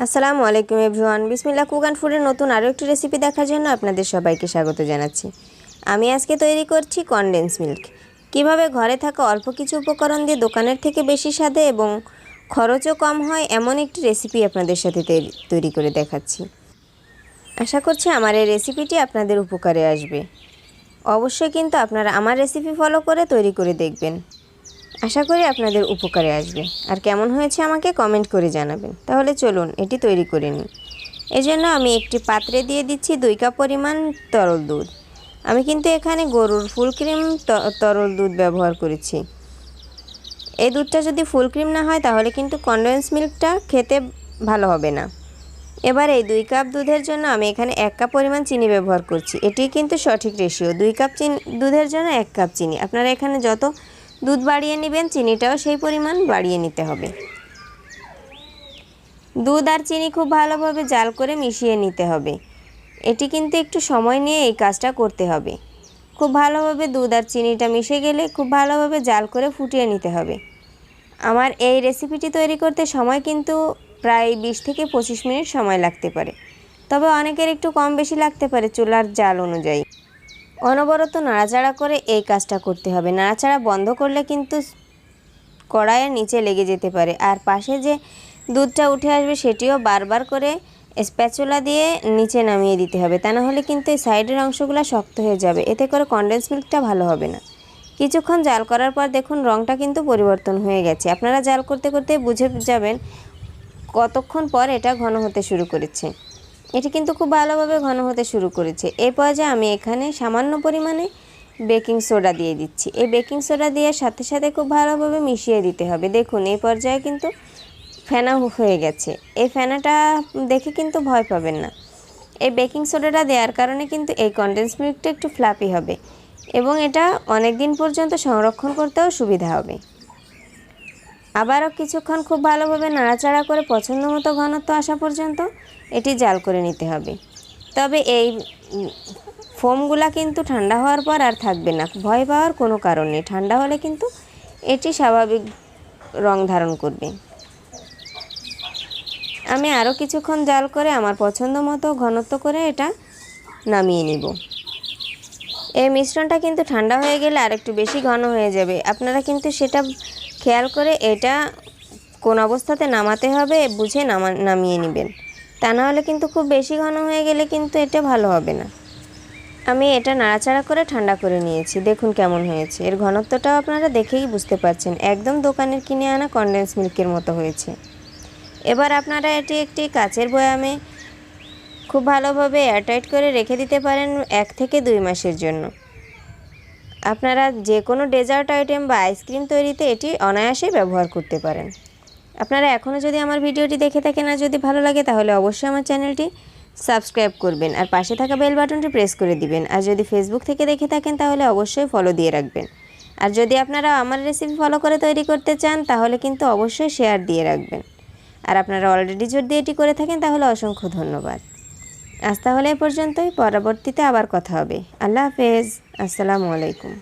আসসালামু আলাইকুম everyone. Bismillah cook and ফুডের নতুন আরও একটি রেসিপি দেখার জন্য আপনাদের সবাইকে স্বাগত জানাচ্ছি। আমি আজকে তৈরি করছি কনডেন্স মিল্ক কীভাবে ঘরে থাকা অল্প কিছু উপকরণ দিয়ে দোকানের থেকে বেশি স্বাদে এবং খরচও কম হয়, এমন একটি রেসিপি আপনাদের সাথে তৈরি- তৈরি করে দেখাচ্ছি। আশা করছি আমার এই রেসিপিটি আপনাদের উপকারে আসবে। অবশ্যই কিন্তু আপনারা আমার রেসিপি ফলো করে তৈরি করে দেখবেন। আশা করি আপনাদের উপকারে আসবে। আর কেমন হয়েছে আমাকে কমেন্ট করে জানাবেন। তাহলে চলুন, এটি তৈরি করে নিই। এজন্য আমি একটি পাত্রে দিয়ে দিচ্ছি দুই কাপ পরিমাণ তরল দুধ। আমি কিন্তু এখানে গরুর ফুল ক্রিম তরল দুধ ব্যবহার করেছি। এই দুধটা যদি ফুল ক্রিম না হয়, তাহলে কিন্তু কনডেন্স মিল্কটা খেতে ভালো হবে না। এবার এই দুই কাপ দুধের জন্য আমি এখানে এক কাপ পরিমাণ চিনি ব্যবহার করছি। এটি কিন্তু সঠিক রেশিও দুই কাপ চিনি, দুধের জন্য এক কাপ চিনি। আপনারা এখানে যত দুধ বাড়িয়ে নেবেন, চিনিটাও সেই পরিমাণ বাড়িয়ে নিতে হবে। দুধ আর চিনি খুব ভালোভাবে জাল করে মিশিয়ে নিতে হবে। এটি কিন্তু একটু সময় নিয়ে এই কাজটা করতে হবে। খুব ভালোভাবে দুধ আর চিনিটা মিশে গেলে খুব ভালোভাবে জাল করে ফুটিয়ে নিতে হবে। আমার এই রেসিপিটি তৈরি করতে সময় কিন্তু প্রায় বিশ থেকে পঁচিশ মিনিট সময় লাগতে পারে। তবে অনেকের একটু কম বেশি লাগতে পারে চুলার জাল অনুযায়ী। অনবরত নাড়াচাড়া করে এই কাজটা করতে হবে। নাড়াচাড়া বন্ধ করলে কিন্তু কড়াইয়ের নিচে লেগে যেতে পারে। আর পাশে যে দুধটা উঠে আসবে সেটিও বারবার করে স্প্যাচুলা দিয়ে নিচে নামিয়ে দিতে হবে। তা না হলে কিন্তু এই সাইডের অংশগুলো শক্ত হয়ে যাবে। এতে করে কনডেন্স মিল্কটা ভালো হবে না। কিছুক্ষণ জাল করার পর দেখুন রঙটা কিন্তু পরিবর্তন হয়ে গেছে। আপনারা জাল করতে করতে বুঝে যাবেন কতক্ষণ পর এটা ঘন হতে শুরু করেছে। এটি কিন্তু খুব ভালোভাবে ঘন হতে শুরু করেছে। এই পর্যায়ে আমি এখানে সামান্য পরিমাণে বেকিং সোডা দিয়ে দিচ্ছি। এই বেকিং সোডা দিয়ে সাথে সাথে খুব ভালোভাবে মিশিয়ে দিতে হবে। দেখুন, এই পর্যায়ে কিন্তু ফেনা হয়ে গেছে। এই ফেনাটা দেখে কিন্তু ভয় পাবেন না। এই বেকিং সোডাটা দেওয়ার কারণে কিন্তু এই কনডেন্স মিল্কটা একটু ফ্লাপি হবে এবং এটা অনেক দিন পর্যন্ত সংরক্ষণ করতেও সুবিধা হবে। আবারও কিছুক্ষণ খুব ভালোভাবে নাড়াচাড়া করে পছন্দ মতো ঘনত্ব আসা পর্যন্ত এটি জাল করে নিতে হবে। তবে এই ফোমগুলা কিন্তু ঠান্ডা হওয়ার পর আর থাকবে না। ভয় পাওয়ার কোনো কারণ নেই। ঠান্ডা হলে কিন্তু এটি স্বাভাবিক রং ধারণ করবে। আমি আরও কিছুক্ষণ জাল করে আমার পছন্দ মতো ঘনত্ব করে এটা নামিয়ে নিব। এই মিশ্রণটা কিন্তু ঠান্ডা হয়ে গেলে আর একটু বেশি ঘন হয়ে যাবে। আপনারা কিন্তু সেটা খেয়াল করে এটা কোন অবস্থাতে নামাতে হবে, বুঝে নামা, নামিয়ে নেবেন। তা না হলে কিন্তু খুব বেশি ঘন হয়ে গেলে কিন্তু এটা ভালো হবে না। আমি এটা নাড়াচাড়া করে ঠান্ডা করে নিয়েছি, দেখুন কেমন হয়েছে। এর ঘনত্বটাও আপনারা দেখেই বুঝতে পারছেন, একদম দোকানের কিনে আনা কনডেন্স মিল্কের মতো হয়েছে। এবার আপনারা এটি একটি কাচের বয়ামে খুব ভালোভাবে এয়ারটাইট করে রেখে দিতে পারেন এক থেকে দুই মাসের জন্য। আপনারা যে কোনো ডেজার্ট আইটেম বা আইসক্রিম তৈরিতে এটি অনায়াসে ব্যবহার করতে পারেন। আপনারা এখনও যদি আমার ভিডিওটি দেখে থাকেন আর যদি ভালো লাগে, তাহলে অবশ্যই আমার চ্যানেলটি সাবস্ক্রাইব করবেন আর পাশে থাকা বেল বাটনটি প্রেস করে দিবেন। আর যদি ফেসবুক থেকে দেখে থাকেন, তাহলে অবশ্যই ফলো দিয়ে রাখবেন। আর যদি আপনারা আমার রেসিপি ফলো করে তৈরি করতে চান, তাহলে কিন্তু অবশ্যই শেয়ার দিয়ে রাখবেন। আর আপনারা অলরেডি যদি এটি করে থাকেন, তাহলে অসংখ্য ধন্যবাদ। আজ তাহলে এ পর্যন্তই পরবর্তীতে আবার কথা হবে। আল্লাহ হাফেজ। আসসালামু আলাইকুম।